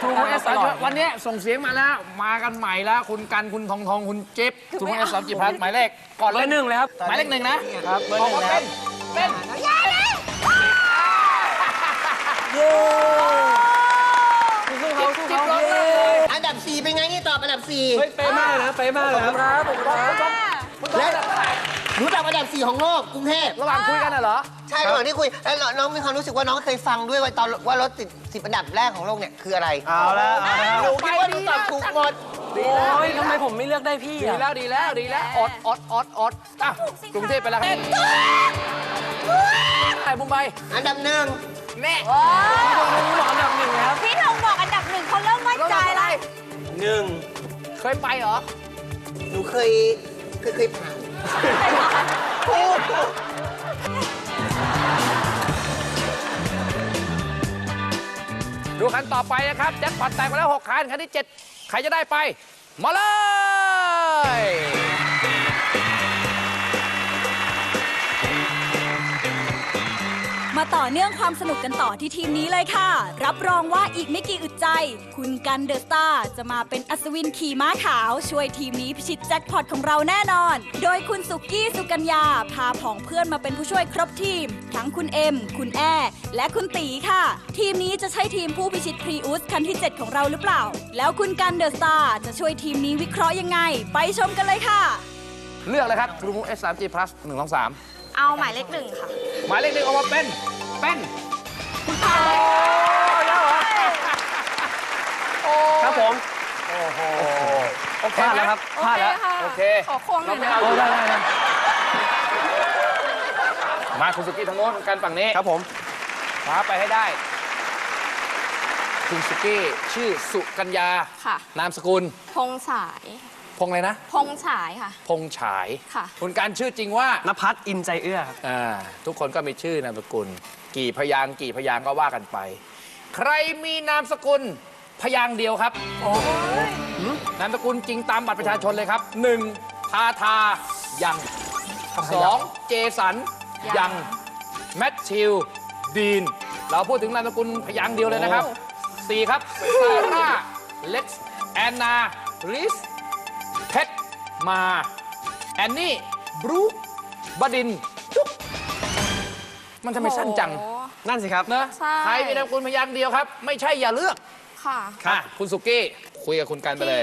ทรูเอสสามวันนี้ส่งเสียงมาแล้ว มากันใหม่แล้ว คุณกันคุณทองทองคุณเจ็บทรูเอสสามจีพัทหมายเลขก่อนเบเลอยร์หนึ่งเลยครับหมายเลขหนึ่งนะครับเบอร์บหอกนึ่งว่านะคเป็รับนเป็นสู้เขาสู้เขาอันดับ4เป็นไงนี่ตอบอันดับเฮ้ยเป๊ะมากเลยนะเป๊ะมากเลยครับ4และ รู้จักอันดับ4ของโลกกรุงเทพ ระหว่างคุยกันน่ะเหรอ ใช่ระหว่างที่คุยแล้วน้องมีความรู้สึกว่าน้องเคยฟังด้วยว่าตอนว่ารถติดสิบอันดับแรกของโลกเนี่ยคืออะไรเอาแล้วเอาแล้วหนูคิดว่าหนูตอบถูกหมด โอ้ยทำไมผมไม่เลือกได้พี่ดีอะแล้วดีแล้วดีแล้วอดอดอดอดอะกรุงเทพไปแล้วครับไอ้มุมไบอันดับหนึ่งแม่ผมบอกอันดับหนึ่งนะครับพี่ธงบอกอันดับหนึ่งเขาเริ่มมั่นใจแล้วหนึ่งเคยไปเหรอ หนูเคยเคยเคยผ่าน ดูคันต่อไปนะครับแจ็คพอตแตกไปแล้ว 6 คัน คันที่ 7 ใครจะได้ไป มาเลย มาต่อเนื่องความสนุกกันต่อที่ทีมนี้เลยค่ะ รับรองว่าอีกไม่กี่อึดใจ คุณกันเดอะสตาร์จะมาเป็นอัศวินขี่ม้าขาว ช่วยทีมนี้พิชิตแจ็คพอตของเราแน่นอน โดยคุณสุกี้สุกัญญา พาผองเพื่อนมาเป็นผู้ช่วยครบทีม ทั้งคุณเอ็ม คุณแอและคุณตีค่ะ ทีมนี้จะใช่ทีมผู้พิชิตพรีอุสคันที่ 7 ของเราหรือเปล่า แล้วคุณกันเดอะสตาร์จะช่วยทีมนี้วิเคราะห์ยังไง ไปชมกันเลยค่ะ เลือกเลยครับ True Move S 3 G Plus 1 2 3 เอาหมายเลขหนึ่งค่ะ หมายเลขหนึ่งออกมาเป็น เป็นคุณตาครับผม โอเคพลาดแล้วครับพลาดแล้ว โอเคขอควงหน่อยนะโอ้ได้ได้ได้มาคุณสุกี้ทางโน้นคุณกันฝั่งนี้ ครับผมคว้าไปให้ได้ คุณสุกี้ชื่อสุกัญญา ค่ะ นามสกุล พงฉาย พงอะไรนะ พงฉายค่ะ พงฉายค่ะ คุณการชื่อจริงว่านภัสอินใจเอื้อครับอ่าทุกคนก็มีชื่อนามสกุล กี่พยางค์กี่พยางค์ก็ว่ากันไป ใครมีนามสกุลพยางค์เดียวครับหืมนามสกุลจริงตามบัตรประชาชนเลยครับหนึ่งทาทายังสองเจสันยังแมทธิวดีน เราพูดถึงนามสกุลพยางค์เดียวเลยนะครับสี่ครับซาร่าเล็กซ์แอนนาริสเพ ชร มา แอนนี่ บรูคบดินทร์จุ๊บมันทำไมสั้นจัง โอ้นั่นสิครับเนอะใช่ ใครมีนามสกุลพยางค์เดียวครับ ไม่ใช่อย่าเลือกค่ะค่ะคุณสุกี้ คุยกับคุณกันไปเลย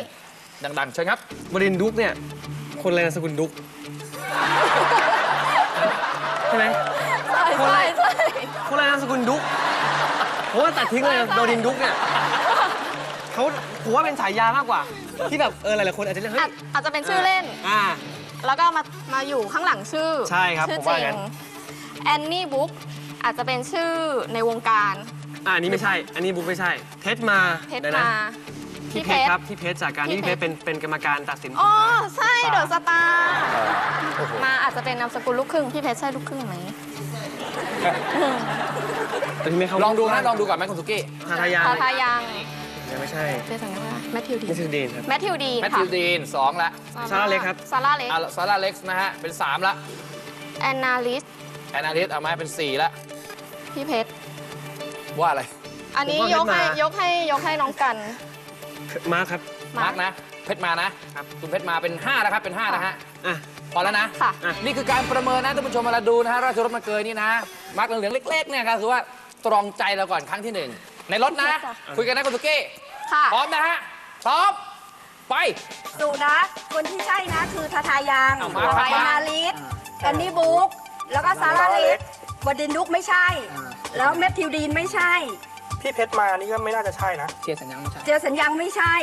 ดังๆเชิญครับบดินทร์ดุกเนี่ย คนอะไรนามสกุลดุกใช่ไหม ใช่ใช่ใช่ คนอะไรนามสกุลดุกผมว่าตัดทิ้งเลยนะโดดินดุกเนี่ย เขาผมว่าเป็นฉายามากกว่า ที่แบบเออหลายๆคนอาจจะเรียกเฮ้อาจยอาจจะเป็นชื่อเล่น อ่า แล้วก็มามาอยู่ข้างหลังชื่อใช่ครับชื่อผมจว่าริอย่างงนั้น แอนนี่บุ๊กอาจจะเป็นชื่อในวงการอ่าอันนี้ไม่ใช่ อันนี้บุ๊กไม่ใช่ เพชรมาเพชรดี๋ยวนะมา พี่พี่เพเพชชรรครับพี่เพชรจากการพี่ที่พี่เพชรเพเป็นชรเป็นกรรมการตัดสินอ๋อใช่เดอะสตาร์โอ้โหมาอาจจะเป็นนามสกุลลูกครึ่งพี่เพชรใช่ลูกครึ่งไหมแต่ที่ไม่เข้าลองดูนะลองดูก่อนไหมคุณสุกี้ทาทายัง ทาทายัง ยังไม่ใช่เจสันยังแมทธิวดีนี่คือดีนครับแมทธิวดีแมทค่ะธิวดีนสองละซาร่าเล็กครับ ซาร่าเล็กอะซาร่าเล็กซ์นะฮะ เป็นสามละแอนนาลิสแอนนาลิสเอามาเป็นสี่ละ พี่เพชร ว่าอะไร อันนี้ผมยว่ากเพชรให้มายยกให้ยกให้น้องกัน มาร์คครับ มาร์กนะ เพชรมานะครับ คุณเพชรมาเป็นห้าแล้วครับ เป็นห้านะฮะ อะ พอแล้วนะค่ะ นี่คือการประเมินนะท่านผู้ชมเวลาดูนะฮะราชรถมาเกยนี่นะมาร์กเหลืองๆเล็กๆเนี่ยก็คือว่าตรองใจเราก่อนครั้งที่หนึ่งในรถนะจ้ะคุยกันนะคุณสุกี้ ค่ะ พร้อมนะฮะพร้อมไป สุนะคนที่ใช่นะคือทาทายังเอามาไอครับนาลิสแอนนี่บุ๊กแล้วก็ซาร่าเล็กวดินดุกไม่ใช่ แล้วแมทธิวดีนไม่ใช่ พี่เพชรมานี่ก็ไม่น่าจะใช่นะเจสัญญังไม่ใช่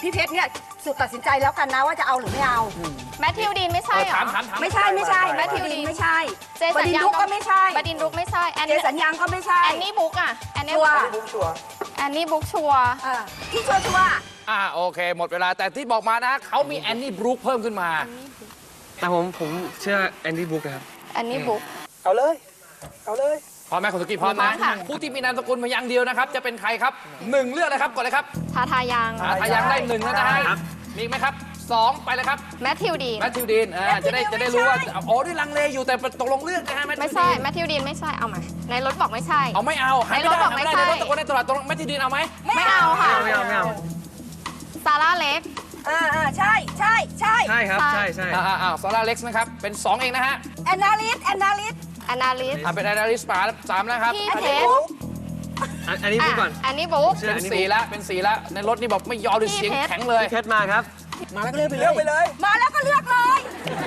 พี่เพชรเนี่ยสุดตัดสินใจแล้วกันนะว่าจะเอาหรือไม่เอา แมทธิวดีนไม่ใช่เหรถาอ มถามถามไม่ใช่ไม่ใช่แมทธิวดีนไม่ใช่เจวสัญดินญังดุกก็ไม่ใช่บดินรุกไม่ใช่ แอนเจสัญญังก็ไม่ใช่ แอนนี่บุ๊กอะ แอนนี่ชัวร์บุ๊กชัวร์ แอนนี่บุ๊กชัวร์เออที่ชัวร์ชัวร์อ่าโอเค หมดเวลาแต่ที่บอกมานะเขามีแอนนี่บรูคเพิ่มขึ้นมา แต่ผมผมเชื่อแอนดี้บุ๊กนะครับ แอนนี่บุ๊ก เอาเลย เอาเลย พร้อมไหมคุณสุกี้พร้อมนะพร้อมค่ะ ผู้ที่มีนามสกุลพยางค์เดียวนะครับ จะเป็นใครครับหนึ่งเลือกเลยครับก่อนเลยครับ ทาทายังอ่าถ้ายังได้หนึ่งแล้วนะฮะครับมีอีกไหมครับ สองไปเลยครับแมทธิวดีนแมทธิวดีนอ่าจะได้จะได้รู้ว่าโอ้นี่ลังเลอยู่แต่ตกลงเลือกนะฮะแมทธิวไม่ดีใช่นแมทธิวดีนไม่ใช่เอามาในรถบอกไม่ใช่เอาไม่เอาหาไม่ในรถได้บอกหาไม่ไม่ได้ใช่ในรถตะโกนในตลาดตกลงแมทธิวดีนเอาไหมไม่เอาค่ะไม่เอาไม่เอาซาร่าเล็กอ่าอ่าใช่ใช่ใช่ใช่ครับใช่ใช่อ่าอ่าอ่าซาร่าเล็กซ์นะครับเป็น 2 เองนะฮะแอนนาลิสแอนนาลิสแอนนาลิสอ่าเป็นไอนาริสปาสามแล้วครับพี่อันเพนี้ชรอันอันนี้พูดก่อนอันนี้บุ๊กเชื่อเป็นอันนี้สี่แล้วเป็นสี่แล้วในรถนี่บอกไม่ยอมเลยพี่เสียงเพชรแข็งเลยพี่เพชรมาครับ มาแล้วก็เลือกไปเลยไปเลย มาแล้วก็เลือกเลย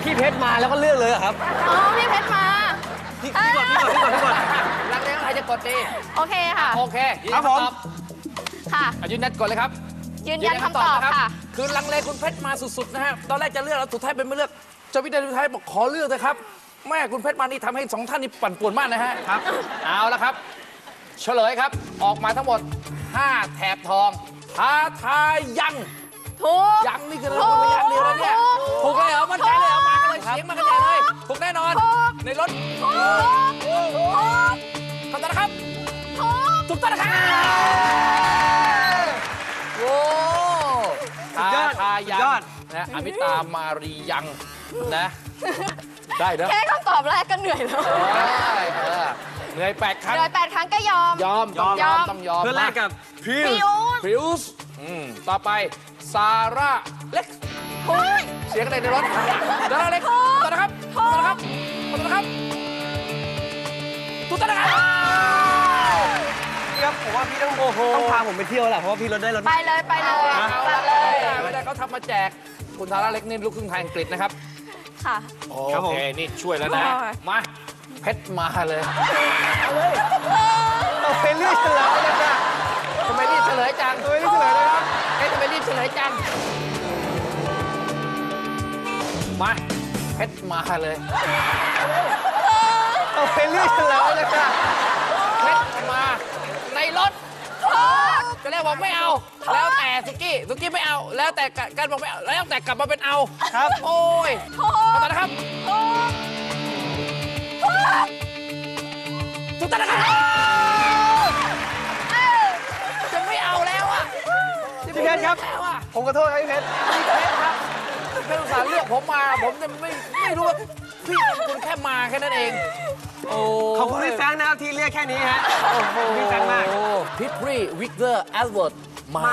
พี่เพชรมาแล้วก็เลือกเลยเหรอครับ อ๋อ พี่เพชรมา พี่พี่ก่อนพี่ก่อนพี่ก่อนพี่ก่อนลังเลว่าใครจะกดดีโอเคค่ะ โอเคยืนครัยับนผมคำตอบค่ะอะยืนยันกดเลยครับ ยืนยันคำตอบนะค่ะ คือลังเลคุณเพชรมาสุดๆนะฮะ ตอนแรกจะเลือกแล้วสุดท้ายเป็นไม่เลือกเจ้าวิทยาสุดท้ายบอกขอเลือกนะครับ แม่คุณเพชรมานี่ทำให้สองท่านนี่ปั่นป่วนมากนะฮะ ครับ เอาละครับ เฉลยครับ ออกมาทั้งหมด 5 แถบทองท้าทายยัง ถูก ยังนี่คือเราคุณไม่ยังเดียวแล้วเนี่ยถูกเลยเหรอมั่นใจเลยเหรอมากันเลยเสียงมากันใหญ่เลยถูกแน่นอนในรถคำตอบนะครับถูกต้องนะครับโอ้ทาทายังสุดยอด นะอมิตามารียังนะ ได้เนอะแค่คำตอบแรกก็เหนื่อยแล้วได้เออเหนื่อยแปดครั้ง เหนื่อยแปดครั้งก็ยอม ยอม ต้องยอมยอมต้องยอมเพื่อแลกกับพิวฟิว พริวส์อืม ต่อไป ซาร่าเล็กถูกเสียงอะไรในรถซาร่าเล็กต่อนะครับต่อนะครับต่อนะครับถูกต้องนะครับพี่ครับผมว่าพี่ต้องต้องพาผมไปเที่ยวแหละเพราะว่าพี่รถได้รถ ไปเลยไปเลยเอาไปละเลยไม่ได้เขาทำมาแจกคุณซาร่าเล็กนี่ลูกครึ่งไทยอังกฤษนะครับค่ะโอครับผม เคนี่ช่วยแล้วนะโอ้ยมาเพชรมาเลยเอาไปเรื่อยเฉลยเลยจ้ะทำไมรีบเฉลยจัง ทำไมรีบเฉลยเลยครับ เอ๊ะทำไมรีบเฉลยจัง มาเพชรมาเลยเอาไปเรื่อยเฉลยเลยจ้ะเพชรมา ในรถจะเรียกบอกไม่เอา แล้วแต่สุกี้สุกี้ไม่เอา แล้วแต่การบอกไม่เอา แล้วแต่กลับมาเป็นเอาครับ โอ้ยขอโทษนะครับถูกต้องนะครับ ชรครับแล้วอะผมขอโทษครับพี่เพชรพี่เพชรครับพี่เพชรอุตส่าห์เลือกผมมา ผมเนี่ยไม่ไม่รู้ว่าพี่คุณแค่มาแค่นั้นเอง โอ้ขอบคุณพี่แฟรงค์นะครับที่เรียกแค่นี้ฮะโอ้โหพี่แฟรงค์มากพิทรีวิกเตอร์แอดเวิร์ดมา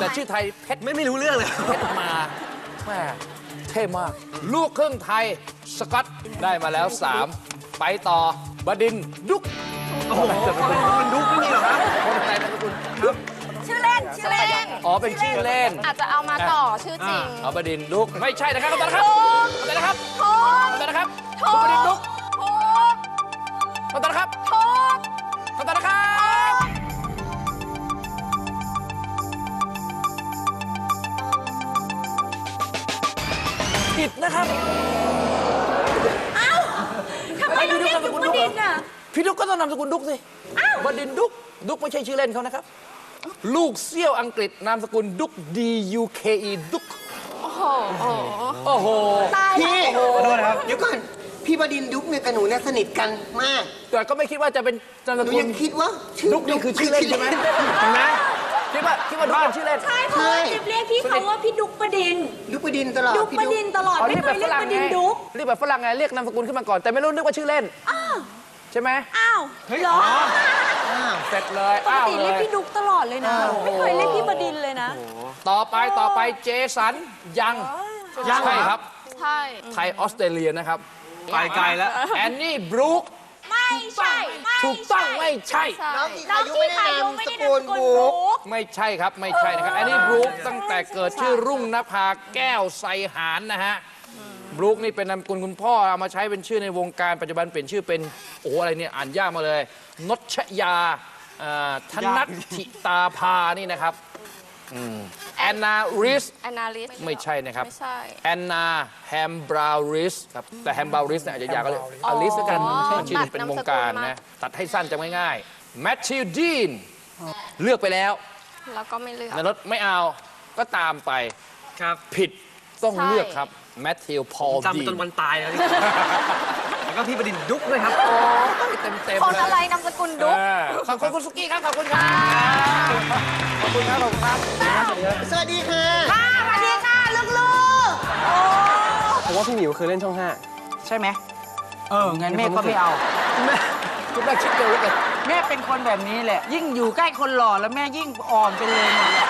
แต่ชื่อไทยเพชรไม่ไม่รู้เรื่องเลยเพชรมาแม่เท่มาก ลูกครึ่งไทยสกอตได้มาแล้ว 3 ไปต่อบดินทร์ดุกโอ้โหมันดุ๊กไม่มีหรอกครับ ชื่อเล่นชื่อเล่นเล่นอ๋อเป็นชื่อเล่น อาจจะเอามาต่อชื่อจริงเอาบดินทร์ดุกไม่ใช่นะครับคำตอบนะครับคำตอบนะครับถูกคำตอบนะครับคุณบดินทร์ดุกถูกคำตอบนะครับถูกคำตอบนะครับผิดนะครับทำไมเราเรียกอยู่บนดินน่ะ พี่ดุกก็ต้องนามสกุลดุกสิบดินทร์ดุกดุกไม่ใช่ชื่อเล่นเขานะครับ ลูกเซี่ยวอังกฤษนามสกุลดุก D U K E ดุก โอ้โหโอ้โหพี่ขอโทษนะครับ เดี๋ยวก่อน พี่บดินทร์ดุ๊กเนี่ยกับหนูเนี่ยสนิทกันมาก แต่ก็ไม่คิดว่าจะเป็นนามหสนูกุลยังคิดว่าชื่อดุ๊กนี่คือชื่อเล่นใช่ไหมเห็นไหมคิดว่าคิดว่าดุกเป็นชื่อเล่น ใช่เพราะว่าจิ๊บเรียกพี่เขาว่าพี่ดุกประดิน ดุ๊กบดินทร์ตลอดดุกพี่ประดินตลอดอ๋อไม่เรียกเคแบบยฝเรียกรั่งประไงดินดุก เรียกแบบฝรั่งไง เรียกนามสกุลขึ้นมาก่อน แต่ไม่รู้นึกว่าชื่อเล่นใช่ไหมอ้าวเฮ้ยเหรอ๋ออ เสร็จเลยปกอ้าวติเลเรียกย พี่ดุกตลอดเลยนะไม่เคยเรียกพี่ประดินเลยนะ ต่อไปต่อไปเจสันยังยังใช่ครับ ใช่ ไทยออสเตรเลียนะครับ ไปไกลแล้ว แอนนี่บรูคไม่ใช่ถูกต้องไม่ใช่ใช่น้องที่น้ออางยุที่ไม่ได้พายุนามไม่สได้กุลนามสกุลบุดุกกไม่ใช่ครับ ไม่ใช่นะครับแอนนี่บรูคตั้งแต่เกิดชื่อรุ่งนภาแก้วไซหานนะฮะ บรูคนี่เป็นนามสกุลคุณพ่อเอามาใช้เป็นชื่อในวงการปัจจุบันเปลี่ยนชื่อเป็นโอ้โหอะไรเนี่ยอ่านยากมาเลยนชยาเอ่อธนัทธิตาภานี่นะครับแอนนาริส แอนนาลิสไม่ใช่นะครับ ไม่ใช่ แอนนาแฮมบราวริสครับแต่แฮมบราวริสเนี่ยอาจจะยาวก็เลยอลิสแล้วกันอ๋อใช่ชื่อเป็นวงการตัดนามสกุลมา นะ ตัดให้สั้นจำง่ายๆแมทธิวดีนเลือกไปแล้วแล้วก็ไม่เลือกในรถไม่เอาก็ตามไปครับ ผิดต้องใช่ เลือกครับ แมทธิวพอลจำดีเป็นจนวันตายแล้วแล้วก็พี่ประดินดุ๊กด้วยครับเต็มเต็มคนเลยอะไรนามสกุลดุ๊กเออขอบคุณคุณสุกี้ครับ ขอบคุณครับ ขอบคุณครับ ขอบคุณครับ สวัสดีค่ะสวัสดีค่ะลูกผมว่าพี่หมิวเคยเล่นช่องห้าใช่ไหมเออ งั้นแม่ก็ไม่เอาคุณแม่คุณแม่คิดเร็วแล้วกันแม่เป็นคนแบบนี้แหละ ยิ่งอยู่ใกล้คนหล่อแล้วแม่ยิ่งอ่อนไปเลยหมดแหละ